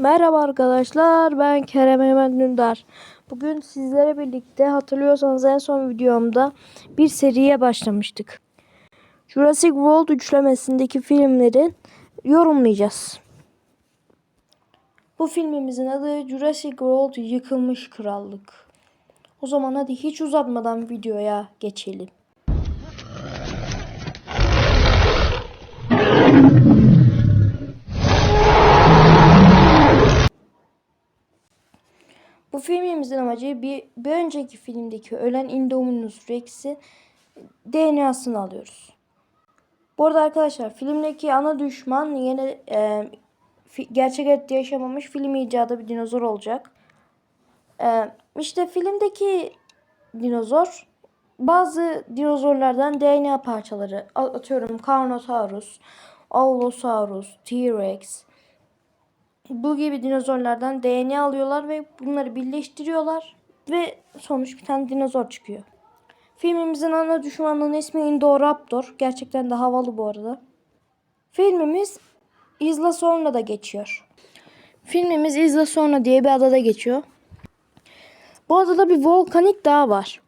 Merhaba arkadaşlar ben Kerem Eymen Dündar. Bugün sizlere birlikte hatırlıyorsanız en son videomda bir seriye başlamıştık. Jurassic World üçlemesindeki filmleri yorumlayacağız. Bu filmimizin adı Jurassic World Yıkılmış Krallık. O zaman hadi hiç uzatmadan videoya geçelim. Filmimizin amacı bir, bir önceki filmdeki ölen Indominus Rex'i DNA'sını alıyoruz. Bu arada arkadaşlar filmdeki ana düşman yine e, fi- gerçek hayatta yaşamamış film icadı bir dinozor olacak. E, işte filmdeki dinozor bazı dinozorlardan DNA parçaları atıyorum Carnotaurus, Allosaurus, T-Rex, bu gibi dinozorlardan DNA alıyorlar ve bunları birleştiriyorlar ve sonuç bir tane dinozor çıkıyor. Filmimizin ana düşmanının ismi Indoraptor. Gerçekten de havalı bu arada. Filmimiz Isla Sorna'da geçiyor. Filmimiz Isla Sorna diye bir adada geçiyor. Bu adada bir volkanik dağ var.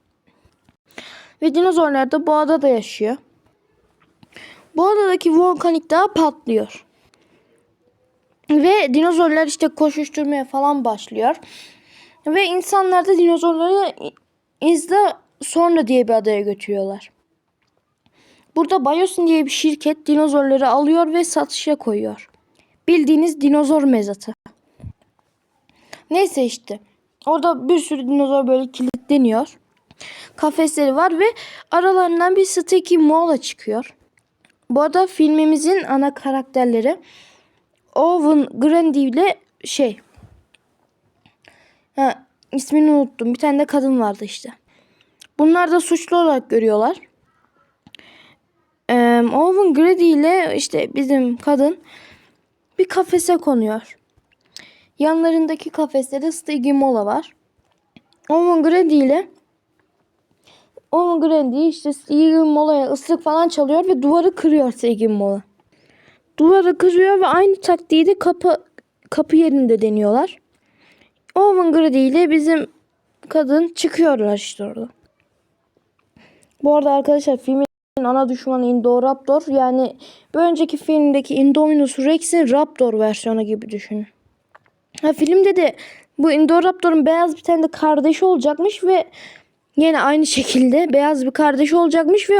Ve dinozorlar da bu adada yaşıyor. Bu adadaki volkanik dağ patlıyor. Ve dinozorlar işte koşuşturmaya falan başlıyor. Ve insanlar da dinozorları izle sonra diye bir adaya götürüyorlar. Burada Biosyn diye bir şirket dinozorları alıyor ve satışa koyuyor. Bildiğiniz dinozor mezatı. Neyse işte. Orada bir sürü dinozor böyle kilitleniyor. Kafesleri var ve aralarından bir Sticky Mola çıkıyor. Bu arada filmimizin ana karakterleri Owen Grandi ile şey. Ha, ismini unuttum. Bir tane de kadın vardı işte. Bunlar da suçlu olarak görüyorlar. Ee, Owen Grady ile işte bizim kadın bir kafese konuyor. Yanlarındaki kafeste de Stigimola var. Owen Grady ile Owen Grady işte Stigimola'ya ıslık falan çalıyor ve duvarı kırıyor Stigimola. Duvarı kırıyor ve aynı taktiği de kapı kapı yerinde deniyorlar. Owen Grady ile bizim kadın çıkıyorlar işte orada. Bu arada arkadaşlar filmin ana düşmanı Indoraptor yani bir önceki filmdeki Indominus Rex'in Raptor versiyonu gibi düşünün. Ha, filmde de bu Indoraptor'un beyaz bir tane de kardeşi olacakmış ve yine aynı şekilde beyaz bir kardeşi olacakmış ve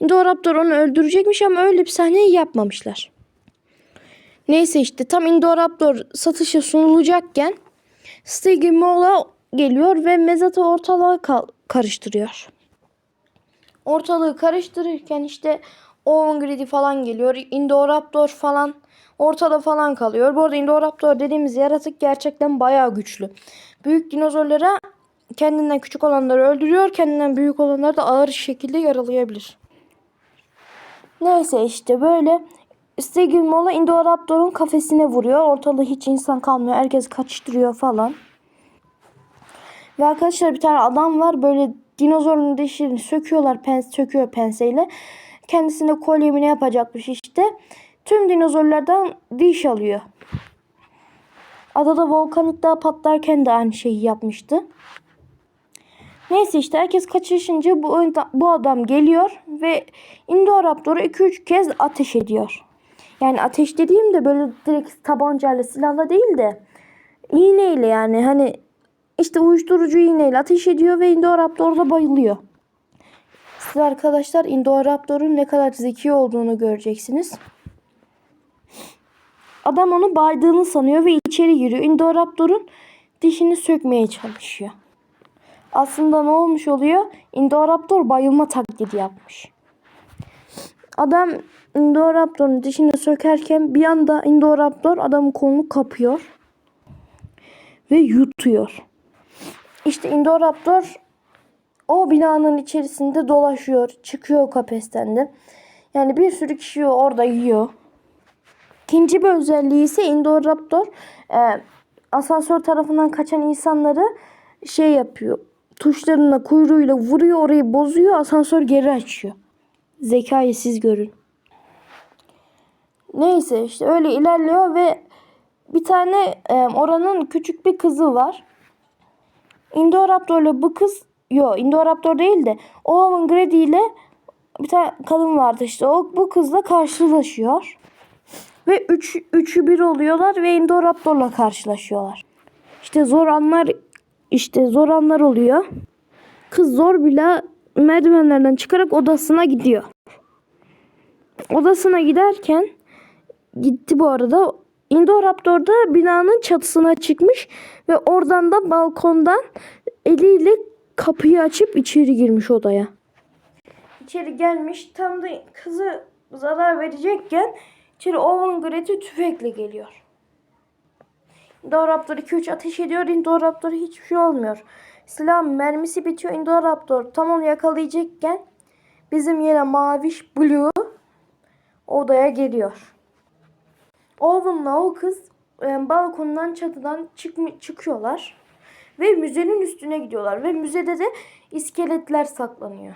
Indoraptor onu öldürecekmiş ama öyle bir sahneyi yapmamışlar. Neyse işte tam Indoraptor satışa sunulacakken Stigimola geliyor ve mezatı ortalığa karıştırıyor. Ortalığı karıştırırken işte Owen Grady falan geliyor. Indoraptor falan ortada falan kalıyor. Bu arada Indoraptor dediğimiz yaratık gerçekten bayağı güçlü. Büyük dinozorlara kendinden küçük olanları öldürüyor. Kendinden büyük olanları da ağır şekilde yaralayabilir. Neyse işte böyle Stegimola Indoraptor'un kafesine vuruyor. Ortalığı hiç insan kalmıyor. Herkes kaçıştırıyor falan. Ve arkadaşlar bir tane adam var. Böyle dinozorun dişini söküyorlar. Pens söküyor penseyle. Kendisine kolyemini yapacakmış işte. Tüm dinozorlardan diş alıyor. Adada volkanik dağ patlarken de aynı şeyi yapmıştı. Neyse işte herkes kaçışınca bu, bu adam geliyor ve Indoraptor'u 2-3 kez ateş ediyor. Yani ateş dediğim de böyle direkt tabancayla silahla değil de iğneyle yani hani işte uyuşturucu iğneyle ateş ediyor ve Indoraptor da bayılıyor. Siz arkadaşlar Indoraptor'un ne kadar zeki olduğunu göreceksiniz. Adam onu baydığını sanıyor ve içeri giriyor. Indoraptor'un dişini sökmeye çalışıyor. Aslında ne olmuş oluyor? Indoraptor bayılma taklidi yapmış. Adam Indoraptor'un dişini sökerken bir anda Indoraptor adamın kolunu kapıyor ve yutuyor. İşte Indoraptor o binanın içerisinde dolaşıyor, çıkıyor kafesten de. Yani bir sürü kişi orada yiyor. İkinci bir özelliği ise Indoraptor e, asansör tarafından kaçan insanları şey yapıyor. Tuşlarına kuyruğuyla vuruyor orayı bozuyor asansör geri açıyor. Zekayı siz görün. Neyse işte öyle ilerliyor ve bir tane e, oranın küçük bir kızı var. Indoraptor'la bu kız yo Indoraptor değil de Owen Grady ile bir tane kadın vardı işte. O bu kızla karşılaşıyor. Ve üç, üçü bir oluyorlar ve Indoraptor'la karşılaşıyorlar. İşte zor anlar işte zor anlar oluyor. Kız zor bile merdivenlerden çıkarak odasına gidiyor. Odasına giderken gitti bu arada. Indoraptor da binanın çatısına çıkmış ve oradan da balkondan eliyle kapıyı açıp içeri girmiş odaya. İçeri gelmiş tam da kızı zarar verecekken içeri Owen Grady tüfekle geliyor. Indoraptor 2-3 ateş ediyor. Indoraptor'a hiçbir şey olmuyor. Silahın mermisi bitiyor. Indoraptor tam onu yakalayacakken bizim yine maviş Blue odaya geliyor. Owen'la o kız e, balkondan çatıdan çıkıyorlar. Ve müzenin üstüne gidiyorlar. Ve müzede de iskeletler saklanıyor.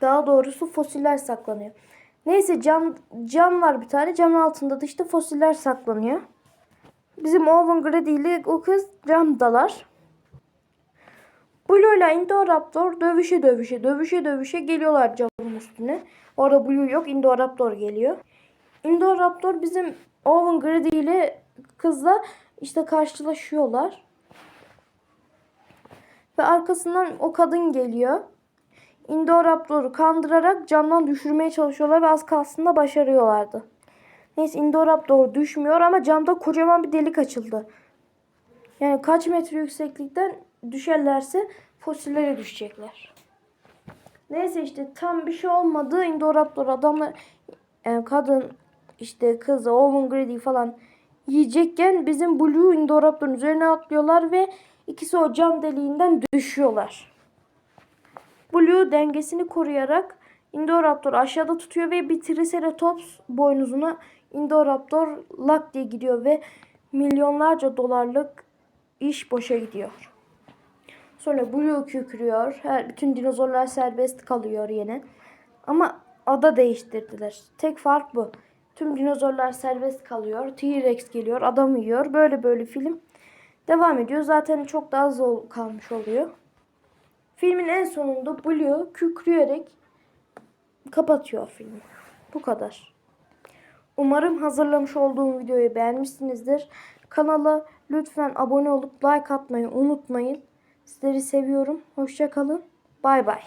Daha doğrusu fosiller saklanıyor. Neyse cam, cam var bir tane. Cam altında da işte fosiller saklanıyor. Bizim Owen Grady ile o kız camdalar. Blue ile Indoraptor dövüşe dövüşe dövüşe dövüşe geliyorlar camın üstüne. Orada Blue yok Indoraptor geliyor. Indoraptor bizim Owen Grady ile kızla işte karşılaşıyorlar. Ve arkasından o kadın geliyor. Indoraptor'u kandırarak camdan düşürmeye çalışıyorlar ve az kalsın da başarıyorlardı. Neyse Indoraptor düşmüyor ama camda kocaman bir delik açıldı. Yani kaç metre yükseklikten düşerlerse fosillere düşecekler. Neyse işte tam bir şey olmadı. Indoraptor adamlar yani kadın işte kızı Owen Grady falan yiyecekken bizim Blue Indoraptor'un üzerine atlıyorlar ve ikisi o cam deliğinden düşüyorlar. Blue dengesini koruyarak Indoraptor aşağıda tutuyor ve bir Triceratops boynuzuna Indoraptor lak diye gidiyor ve milyonlarca dolarlık iş boşa gidiyor. Sonra Blue kükrüyor. Her bütün dinozorlar serbest kalıyor yine. Ama ada değiştirdiler. Tek fark bu. Tüm dinozorlar serbest kalıyor. T-Rex geliyor, adam yiyor. Böyle böyle film devam ediyor. Zaten çok daha az ol- kalmış oluyor. Filmin en sonunda Blue kükreyerek kapatıyor filmi. Bu kadar. Umarım hazırlamış olduğum videoyu beğenmişsinizdir. Kanala lütfen abone olup like atmayı unutmayın. Sizleri seviyorum. Hoşça kalın. Bay bay.